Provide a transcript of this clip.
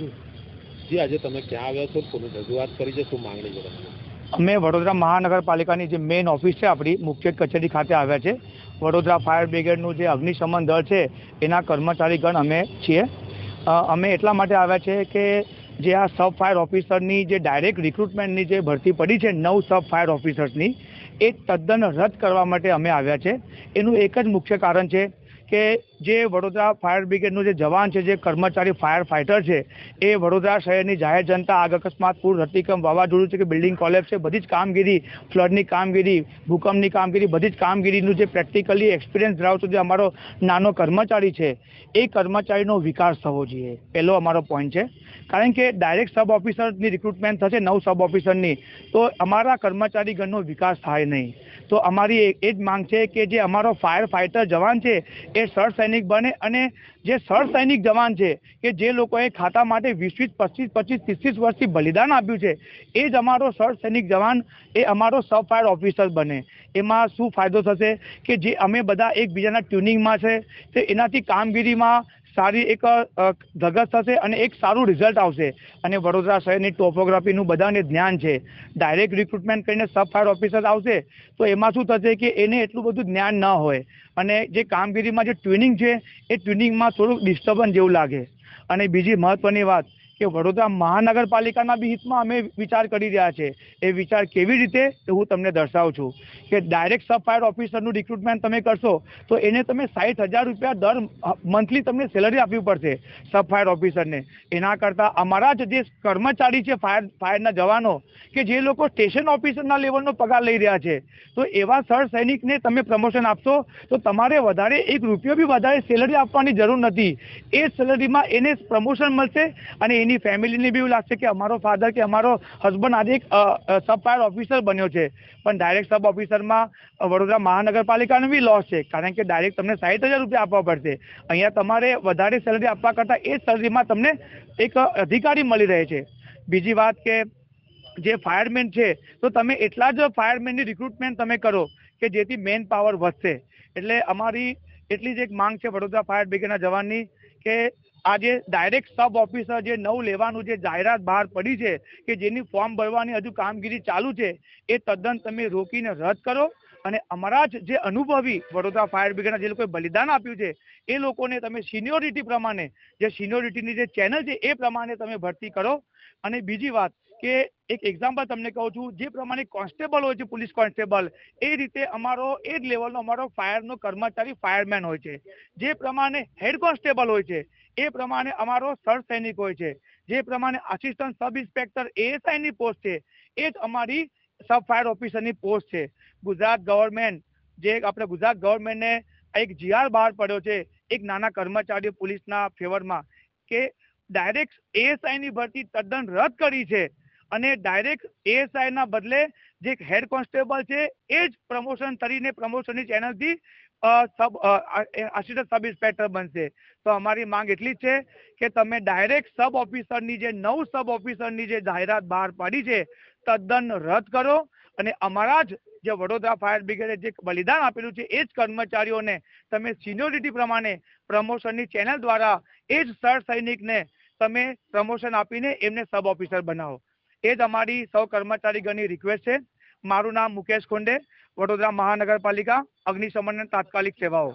જી, આજે તમે ક્યાં આવ્યા છો? કોને રજૂઆત કરી છે? શું માંગણી છે? અમે વડોદરા મહાનગરપાલિકાની જે મેઇન ઓફિસ છે, આપણી મુખ્ય કચેરી ખાતે આવ્યા છે. વડોદરા ફાયર બ્રિગેડનું જે અગ્નિશમન દળ છે, એના કર્મચારીગણ અમે છીએ. અમે એટલા માટે આવ્યા છે કે જે આ સબ ફાયર ઓફિસરની જે ડાયરેક્ટ રિક્રુટમેન્ટની જે ભરતી પડી છે, નવ સબ ફાયર ઓફિસર્સની એ તદ્દન રદ કરવા માટે અમે આવ્યા છે. એનું એક જ મુખ્ય કારણ છે કે જે વડોદરા ફાયર બ્રિગેડનું જે જવાન છે, જે કર્મચારી ફાયર ફાઇટર છે, એ વડોદરા શહેરની જાહેર જનતા આગ અકસ્માત પૂર, ધરતીકંપ વાવાઝોડું છે કે બિલ્ડિંગ કોલેપ્સ છે, બધી જ કામગીરી, ફ્લડની કામગીરી, ભૂકંપની કામગીરી, બધી જ કામગીરીનું જે પ્રેક્ટિકલી એક્સપિરિયન્સ ધરાવતો જે અમારો નાનો કર્મચારી છે, એ કર્મચારીનો વિકાસ થવો જોઈએ. પહેલો અમારો પોઈન્ટ છે. કારણ કે ડાયરેક્ટ સબ ઓફિસરની રિક્રુટમેન્ટ થશે, નવ સબ ઓફિસરની તો અમારા કર્મચારીગણનો વિકાસ થાય નહીં. તો અમારી એ જ માંગ છે કે જે અમારો ફાયર ફાઇટર જવાન છે, એ સર સૈનિક બને અને જે સર સૈનિક જવાન છે, કે જે લોકોએ ખાતા માટે વીસ વીસ પચીસ પચીસ ત્રીસ ત્રીસ વર્ષથી બલિદાન આપ્યું છે, એ જ અમારો સર સૈનિક જવાન, એ અમારો સબ ફાયર ઓફિસર બને. એમાં શું ફાયદો થશે કે જે અમે બધા એકબીજાના ટ્યુનિંગમાં છે, તો એનાથી કામગીરીમાં સારી એક અ, થશે અને એક સારું રિઝલ્ટ આવશે. અને વડોદરા શહેરની ટોપોગ્રાફીનું બધાને જ્ઞાન છે. ડાયરેક્ટ રિક્રુટમેન્ટ કરીને સબ ફાયર ઓફિસર આવશે. તો એમાં શું થશે કે એને એટલું બધું જ્ઞાન ન હોય. અને જે કામગીરીમાં જે ટ્યુનિંગ છે એ ટ્યુનિંગમાં થોડુંક ડિસ્ટર્બન્સ જેવું લાગે. અને બીજી મહત્ત્વની વાત કે વડોદરા મહાનગરપાલિકાના બી હિતમાં અમે વિચાર કરી રહ્યા છે. એ વિચાર કેવી રીતે હું તમને દર્શાવું છું. કે ડાયરેક્ટ સબ ફાયર ઓફિસરનું રિક્રુટમેન્ટ તમે કરશો, તો એને તમે સાઠ હજાર રૂપિયા દર મંથલી તમને સેલરી આપવી પડશે સબ ફાયર ઓફિસરને. એના કરતાં અમારા જ જે કર્મચારી છે ફાયર, ફાયરના જવાનો, કે જે લોકો સ્ટેશન ઓફિસરના લેવલનો પગાર લઈ રહ્યા છે, તો એવા સર સૈનિકને તમે પ્રમોશન આપશો, તો તમારે વધારે એક રૂપિયો બી વધારે સેલરી આપવાની જરૂર નથી. એ સેલરીમાં એને પ્રમોશન મળશે અને એની ફેમિલીને બી એવું લાગશે કે અમારો ફાધર કે અમારો હસબન્ડ આજે એક સબ ફાયર ઓફિસર બન્યો છે. પણ ડાયરેક્ટ સબ ઓફિસરમાં વડોદરા મહાનગરપાલિકાનો બી લોસ છે. કારણ કે ડાયરેક્ટ તમને સાઠ હજાર રૂપિયા આપવા પડશે. અહીંયા તમારે વધારે સેલરી આપવા કરતાં એ સેલરીમાં તમને એક અધિકારી મળી રહે છે. બીજી વાત કે જે ફાયરમેન છે, તો તમે એટલા જ ફાયરમેનની રિક્રુટમેન્ટ તમે કરો કે જેથી મેન પાવર વધશે. એટલે અમારી એટલી જ એક માંગ છે વડોદરા ફાયર બ્રિગેડના જવાનની. કે આજે ડાયરેક્ટ સબ ઓફિસર જે નવું લેવાનું જે જાહેરાત બહાર પડી છે, કે જેની ફોર્મ ભરવાની હજુ કામગીરી ચાલુ છે, એ તદ્દન તમે રોકીને રદ કરો. અને અમારા જ જે અનુભવી વડોદરા ફાયર બ્રિગેડના જે લોકોએ બલિદાન આપ્યું છે, એ લોકોને તમે સિનિયોરિટી પ્રમાણે, જે સિનિયોરિટીની જે ચેનલ છે, એ પ્રમાણે તમે ભરતી કરો. અને બીજી વાત કે એક એક્ઝામ્પલ તમને કહું છું, જે પ્રમાણે કોન્સ્ટેબલ હોય છે પોલીસ કોન્સ્ટેબલ એ રીતે અમારો એ જ લેવલનો અમારો ફાયરનો કર્મચારી ફાયરમેન હોય છે. જે પ્રમાણે હેડ કોન્સ્ટેબલ હોય છે, એ પ્રમાણે અમારો સર સૈનિક હોય છે. જે પ્રમાણે આસિસ્ટન્ટ સબ ઇન્સ્પેક્ટર એએસઆઈની પોસ્ટ છે. એ જ અમારી સબ ફાયર ઓફિસરની પોસ્ટ છે. ગુજરાત ગવર્મેન્ટ જે આપણે ગુજરાત ગવર્મેન્ટને એક જીઆર બહાર પડ્યો છે, એક નાના કર્મચારીઓ પોલીસના ફેવરમાં કે ડાયરેક્ટ એએસઆઈની ભરતી તદ્દન રદ કરી છે. અને ડાયરેક્ટ એએસઆઈના બદલે જે હેડ કોન્સ્ટેબલ છે, એ જ પ્રમોશન કરીને પ્રમોશનની ચેનલથી સબ આસિસ્ટન્ટ સબ ઇન્સ્પેક્ટર બનશે. તો અમારી માંગ એટલી જ છે કે તમે ડાયરેક્ટ સબ ઓફિસરની જે નવ સબ ઓફિસરની જે જાહેરાત બહાર પાડી છે, તદ્દન રદ કરો અને અમારા જ જે વડોદરા ફાયર બ્રિગેડે જે બલિદાન આપેલું છે, એ જ કર્મચારીઓને તમે સિનિયોરિટી પ્રમાણે પ્રમોશનની ચેનલ દ્વારા એ જ સર સૈનિકને તમે પ્રમોશન આપીને એમને સબ ઓફિસર બનાવો. એ જ અમારી સૌ કર્મચારીગણની રિક્વેસ્ટ છે. મારું નામ મુકેશ ખોંડે, વડોદરા મહાનગરપાલિકા અગ્નિશમન તાત્કાલિક સેવાઓ.